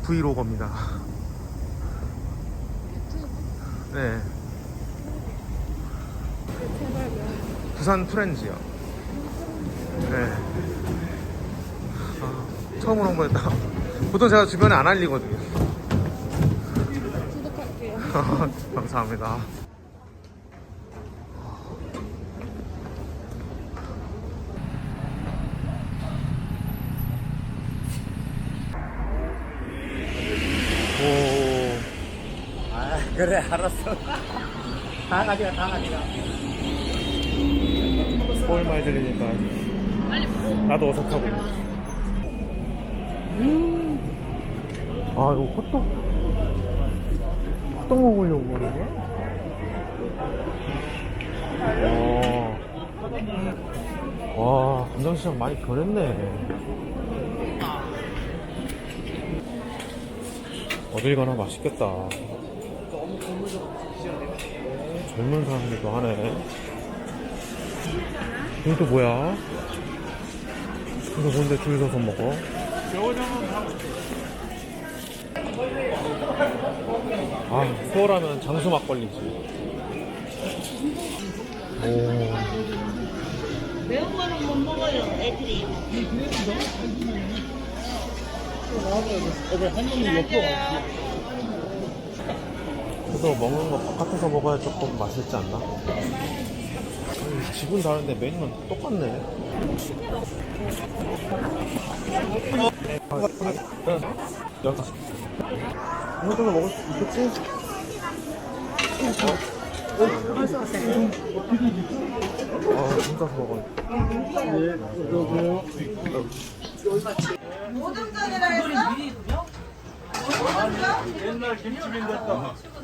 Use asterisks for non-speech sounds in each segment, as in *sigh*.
어, 브이로거입니다. 네. 부산 프렌즈요. 네. 아, 처음으로 온 거였다. 보통 제가 주변에 안 알리거든요. 구독할게요. *laughs* 감사합니다. 오. 아 알았어. 다 가져가 다 가져가. 뭘 많이 들리니까. 나도 어색하고. 아 이거 호떡. 호떡 먹으려고 그러네 와, 와 감정시장 많이 변했네. 어딜 가나 맛있겠다 젊은 사람들도 하네 이거 또 뭐야? 이거 뭔데 줄 서서 먹어? 아, 수월하면 장수 막걸리지. 오, 매운 거는 못 먹어요, 애들이. 그래도 먹는 거 바깥에서 먹어야 조금 맛있지 않나? 집은 다른데 메뉴는 똑같네. 여섯. 이거 정도 먹을 수 있겠지? 아, 진짜 먹어.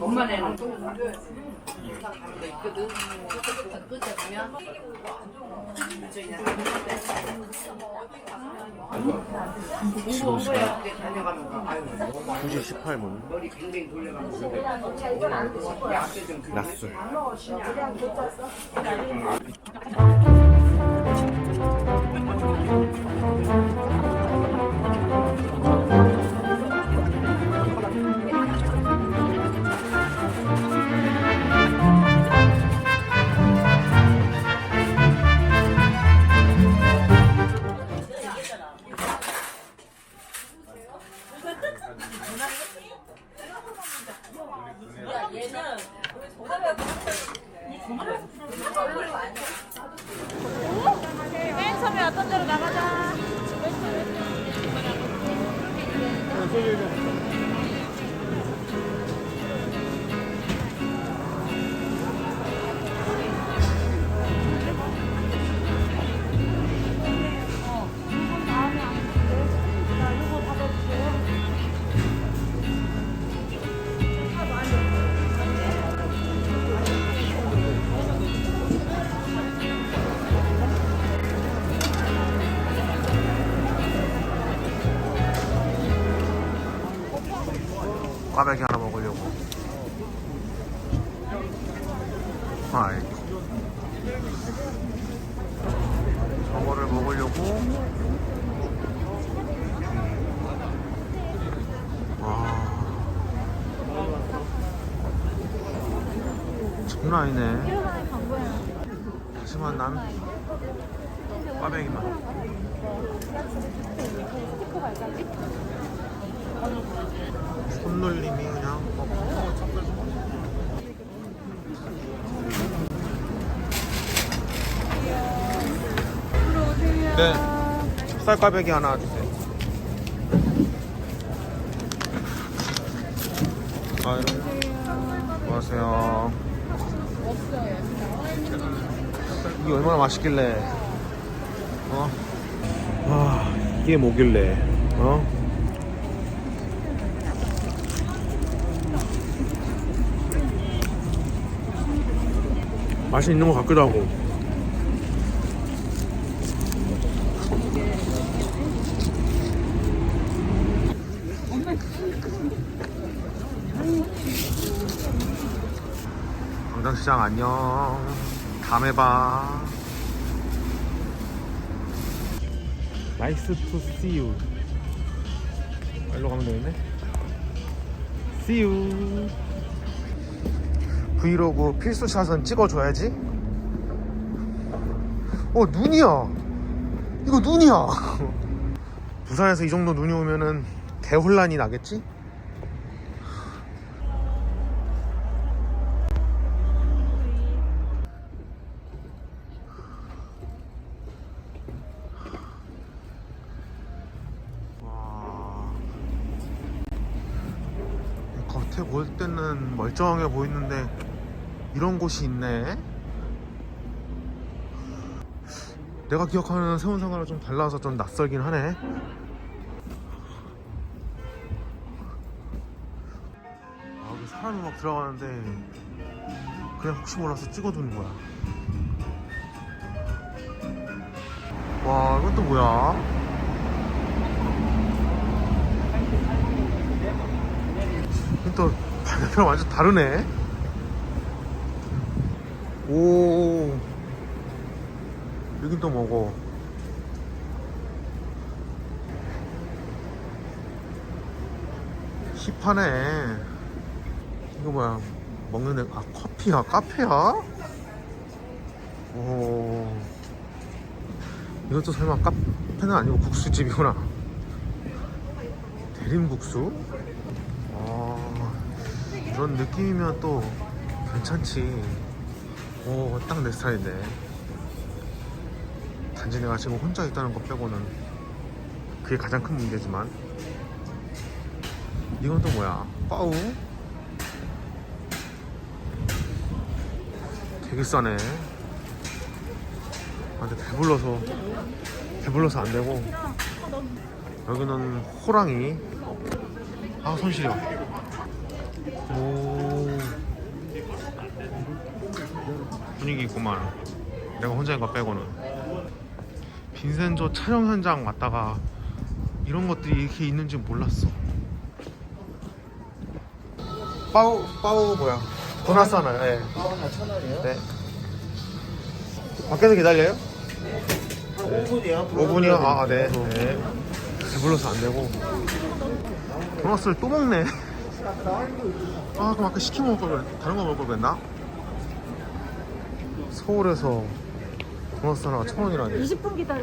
엄마네는 있거든. 끝에 가면 지금 시간 다녀가는 거. 아유, 2시 18분. 머리 뱅뱅 돌려가면서. 낮술. 对对对 꽈배기 하나 먹으려고. 아이. 저거를 먹으려고. 와. 장난 아니네. 하지만 난 꽈배기만. 손놀림이 그냥 뭐 네. 쌀꽈배기 하나 주세요. 아, 안녕하세요? 이게 얼마나 맛있길래. 어? 아 이게 뭐길래? 어? 맛이 있는 것 같기도 하고. 광장시장 안녕. 다음에 봐. 나이스 투 아, 일로 가면 되겠네. You 브이로그 필수 샷은 찍어줘야지. 어 눈이야. 이거 눈이야. *laughs* 부산에서 이 정도 눈이 오면은 대혼란이 나겠지? 와. 겉에 볼 때는 멀쩡하게 보이는데 이런 곳이 있네. 내가 기억하는 세운상과는 좀 달라서 좀 낯설긴 하네. 아, 여기 사람이 막 들어가는데 그냥 혹시 몰라서 찍어두는 거야. 와, 이건 또 뭐야? 이건 또 반대편 완전 다르네. 오. 여긴 또 뭐고? 힙하네 이거 뭐야? 먹는 애, 아 커피야? 카페야? 오. 이것도 설마 카페는 아니고 국수집이구나. 대림국수? 아 이런 느낌이면 또 괜찮지 오, 딱 내 스타일인데. 단지 내가 지금 혼자 있다는 것 빼고는 그게 가장 큰 문제지만. 이건 또 뭐야? 빠우? 되게 싸네. 아, 근데 배불러서, 배불러서 안 되고. 여기는 호랑이. 아, 손 시려. 오. 분위기 있구만 내가 혼자인 거 빼고는 빈센조 촬영 현장 왔다가 이런 것들이 이렇게 있는지 몰랐어 빠우 빠우 뭐야 도나스 하나요? 네. 하나 천 원이요? 네 밖에서 기다려요? 5분이요? 5분이요? 아 네. 네 배불러서 안 되고 도나스를 또 먹네 아 그럼 아까 시켜 먹을 걸 그랬- 다른 거 먹을 걸 그랬나? 서울에서 도나스 하나가 천 원이라니 20분 기다려.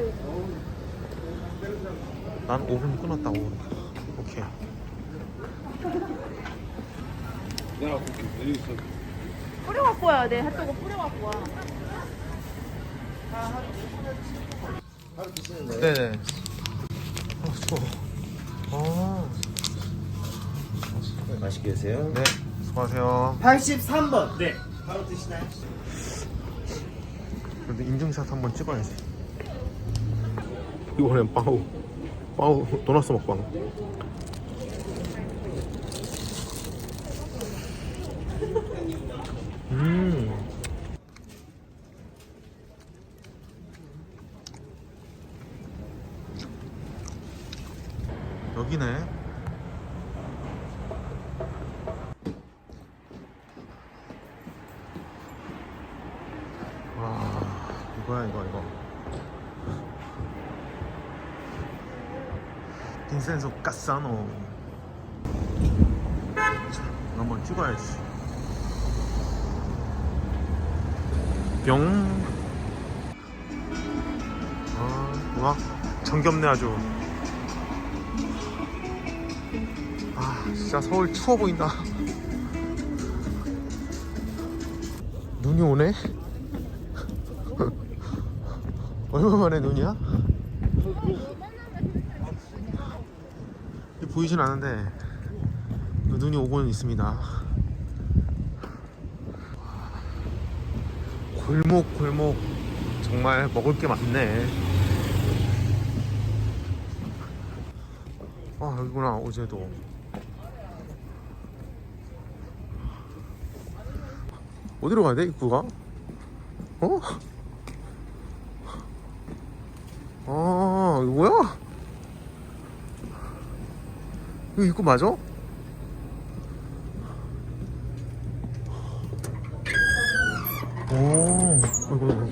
난 5분 끊었다 5분 오케이 뿌려 갖고 와야 돼. 핫도그 뿌려 갖고 와. 하루 드시는 거예요? 네네 아 추워 아, 맛있게 드세요. 네 수고하세요 83번. 네. 바로 드시나요? 근데 인증샷 한번 찍어야지. 이번엔 빠우 빠우 도나스 먹방. 음. 여기네 와 이거야 이거 이거 빈 센소 까사노 자 한번 찍어야지. 뿅. 아, 우와 정겹네 아주. 아 진짜 서울 추워 보인다. 눈이 오네? *laughs* 얼마 만에 눈이야? 보이진 않는데 눈이 오고는 있습니다. 골목 골목 정말 먹을 게 많네. 아 여기구나 어제도. 어디로 가야 돼 입구가? 어? 아 이거 뭐야? 이거 입고 맞아? 오, 아이고, 아이고.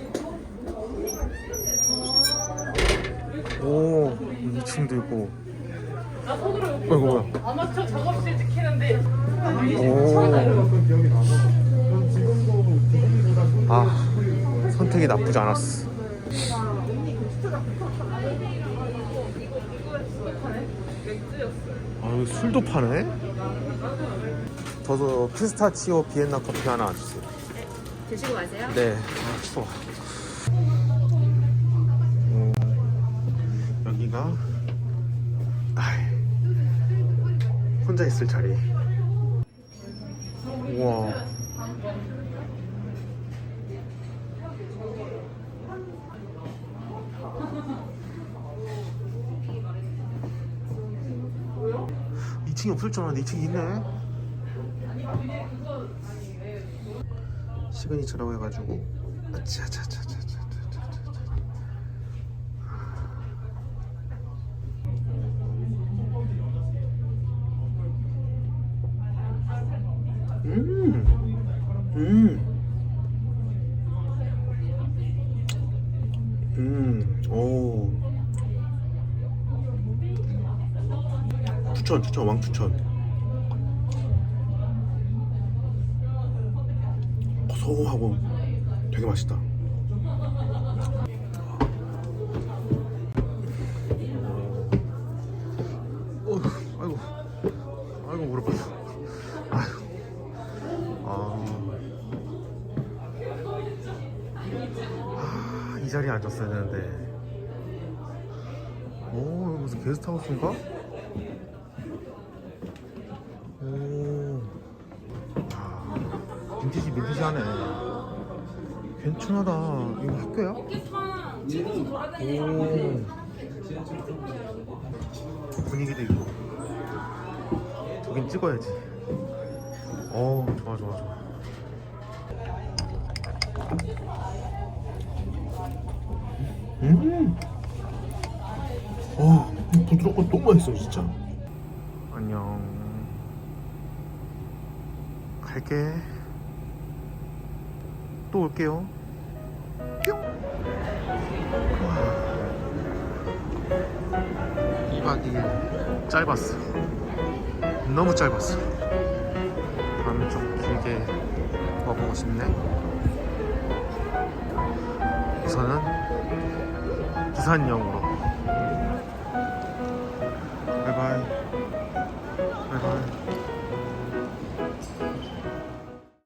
오, 2층도 있고. 아이고, 뭐야. 아마추어 작업실 지키는데 오. 아, 선택이 나쁘지 않았어. 아, 여기 술도 파네? 저도 피스타치오 비엔나 커피 하나 주세요. 드시고 가세요. 네. 아, 추워. 오, 여기가 아이, 혼자 있을 자리. 우와. 2층이 없을 줄 알았는데 2층이 있네. 시그니처라고 해가지고. 아차차차차. 음, 음, 음, 오. 추천, 추천, 왕 추천. 고소하고 되게 맛있다. 어, 아이고, 아이고 무릎 아파. 아이고, 아, 자리에 앉았어야 되는데. 오, 무슨 게스트하우스인가? 괜찮하다. 이거 학교야? 오. 분위기도 있고. 저긴 찍어야지. 어, 좋아, 좋아, 좋아. 음. 어, 부드럽고 너무 맛있어, 진짜. 안녕. 갈게. 또 올게요. 뿅. 2박 2일 짧았어. 너무 짧았어. 다음에 좀 길게 와보고 싶네. 우선은 부산역으로